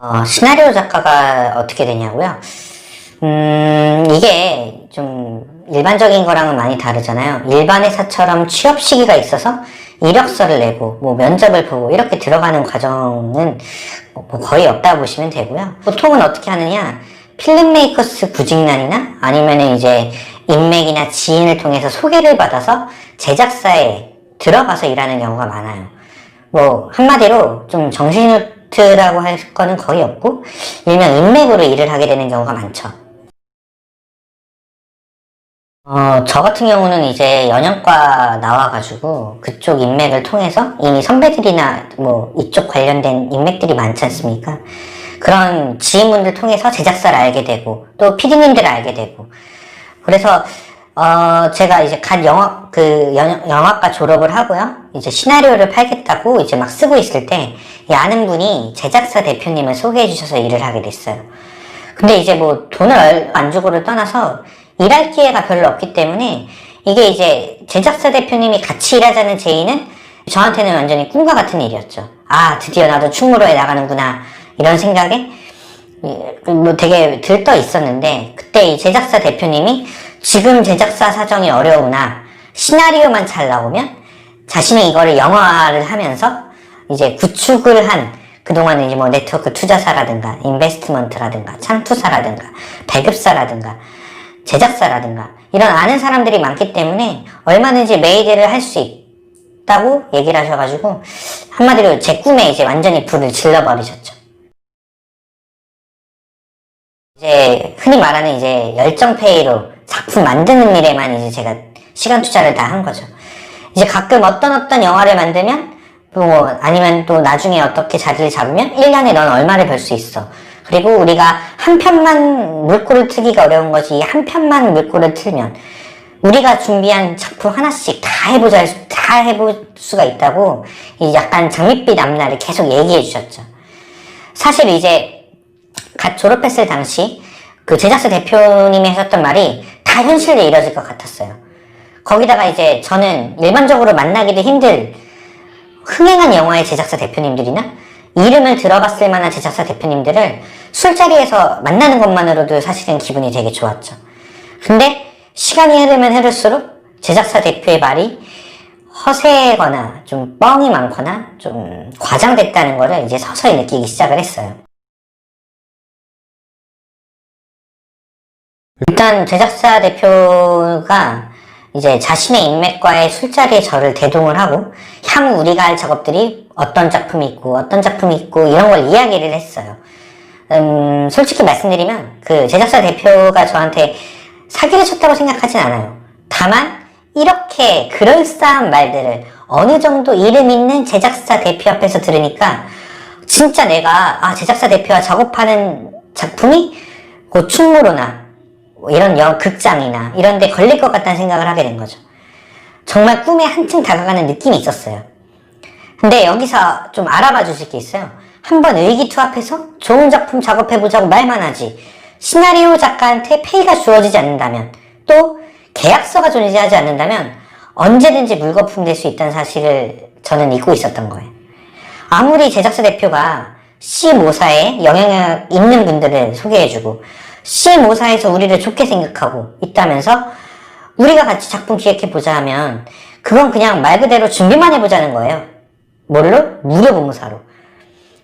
어, 시나리오 작가가 어떻게 되냐고요? 음, 이게 좀 일반적인 거랑은 많이 다르잖아요. 일반 회사처럼 취업 시기가 있어서 이력서를 내고 뭐 면접을 보고 이렇게 들어가는 과정은 뭐 거의 없다고 보시면 되고요. 보통은 어떻게 하느냐? 필름메이커스 구직난이나 아니면 이제 인맥이나 지인을 통해서 소개를 받아서 제작사에 들어가서 일하는 경우가 많아요. 뭐 한마디로 좀 정신 유트라고 할 거는 거의 없고 일명 인맥으로 일을 하게 되는 경우가 많죠. 어, 저 같은 경우는 이제 연영과 나와가지고 그쪽 인맥을 통해서 이미 선배들이나 뭐 이쪽 관련된 인맥들이 많지 않습니까? 그런 지인분들 통해서 제작사를 알게 되고 또 PD님들을 알게 되고 그래서 어, 제가 이제 갓 영화, 그, 연, 영화과 졸업을 하고요. 이제 시나리오를 팔겠다고 이제 막 쓰고 있을 때, 이 아는 분이 제작사 대표님을 소개해 주셔서 일을 하게 됐어요. 근데 이제 뭐 돈을 얼- 안 주고를 떠나서 일할 기회가 별로 없기 때문에 이게 이제 제작사 대표님이 같이 일하자는 제의는 저한테는 완전히 꿈과 같은 일이었죠. 아, 드디어 나도 충무로에 나가는구나. 이런 생각에 예, 뭐 되게 들떠 있었는데 그때 이 제작사 대표님이 지금 제작사 사정이 어려우나 시나리오만 잘 나오면 자신이 이거를 영화를 하면서 이제 구축을 한 그동안 이제 뭐 네트워크 투자사라든가 인베스트먼트라든가 창투사라든가 배급사라든가 제작사라든가 이런 아는 사람들이 많기 때문에 얼마든지 메이드를 할 수 있다고 얘기를 하셔가지고 한마디로 제 꿈에 이제 완전히 불을 질러버리셨죠. 이제 흔히 말하는 이제 열정 페이로 작품 만드는 일에만 이제 제가 시간 투자를 다 한 거죠. 이제 가끔 어떤 어떤 영화를 만들면 뭐 아니면 또 나중에 어떻게 자리를 잡으면 1년에 넌 얼마를 벌 수 있어. 그리고 우리가 한 편만 물꼬를 트기가 어려운 거지 이한 편만 물꼬를 틀면 우리가 준비한 작품 하나씩 다 해보자 다 해볼 수가 있다고 이 약간 장밋빛 앞날을 계속 얘기해 주셨죠. 사실 이제 갓 졸업했을 당시 그 제작사 대표님이 하셨던 말이 다 현실로 이뤄질 것 같았어요. 거기다가 이제 저는 일반적으로 만나기도 힘들 흥행한 영화의 제작사 대표님들이나 이름을 들어봤을 만한 제작사 대표님들을 술자리에서 만나는 것만으로도 사실은 기분이 되게 좋았죠. 근데 시간이 흐르면 흐를수록 제작사 대표의 말이 허세거나 좀 뻥이 많거나 좀 과장됐다는 거를 이제 서서히 느끼기 시작을 했어요. 일단 제작사 대표가 이제 자신의 인맥과의 술자리에 저를 대동을 하고 향후 우리가 할 작업들이 어떤 작품이 있고 어떤 작품이 있고 이런 걸 이야기를 했어요. 음, 솔직히 말씀드리면 그 제작사 대표가 저한테 사기를 쳤다고 생각하진 않아요. 다만 이렇게 그럴싸한 말들을 어느 정도 이름 있는 제작사 대표 앞에서 들으니까 진짜 내가 아 제작사 대표와 작업하는 작품이 그 충무로나 뭐 이런 영 극장이나 이런 데 걸릴 것 같다는 생각을 하게 된 거죠. 정말 꿈에 한층 다가가는 느낌이 있었어요. 근데 여기서 좀 알아봐 주실 게 있어요. 한번 의기투합해서 좋은 작품 작업해보자고 말만 하지. 시나리오 작가한테 페이가 주어지지 않는다면, 또 계약서가 존재하지 않는다면 언제든지 물거품 될 수 있다는 사실을 저는 잊고 있었던 거예요. 아무리 제작사 대표가 C 모사에 영향력 있는 분들을 소개해주고 C 모사에서 우리를 좋게 생각하고 있다면서 우리가 같이 작품 기획해보자 하면 그건 그냥 말 그대로 준비만 해보자는 거예요. 뭘로? 무료 봉사로.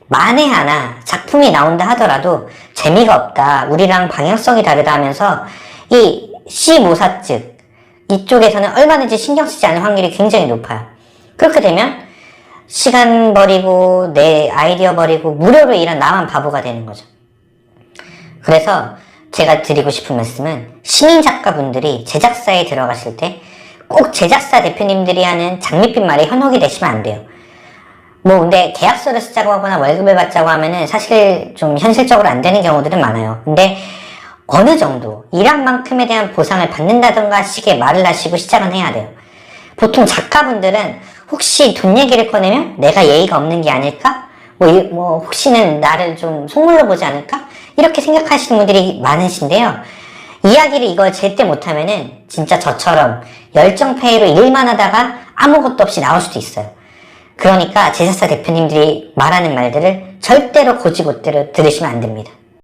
만에 하나 작품이 나온다 하더라도 재미가 없다. 우리랑 방향성이 다르다 하면서 이 C모사 측 이쪽에서는 얼마든지 신경 쓰지 않을 확률이 굉장히 높아요. 그렇게 되면 시간 버리고 내 아이디어 버리고 무료로 일한 나만 바보가 되는 거죠. 그래서 제가 드리고 싶은 말씀은 신인 작가분들이 제작사에 들어가실 때 꼭 제작사 대표님들이 하는 장밋빛 말에 현혹이 되시면 안 돼요. 뭐 근데 계약서를 쓰자고 하거나 월급을 받자고 하면은 사실 좀 현실적으로 안 되는 경우들은 많아요. 근데 어느 정도 일한 만큼에 대한 보상을 받는다던가 식의 말을 하시고 시작은 해야 돼요. 보통 작가분들은 혹시 돈 얘기를 꺼내면 내가 예의가 없는 게 아닐까? 뭐, 이- 뭐 혹시는 나를 좀 속물로 보지 않을까? 이렇게 생각하시는 분들이 많으신데요. 이야기를 이걸 제때 못하면은 진짜 저처럼 열정페이로 일만 하다가 아무것도 없이 나올 수도 있어요. 그러니까 제작사 대표님들이 말하는 말들을 절대로 고지고대로 들으시면 안 됩니다.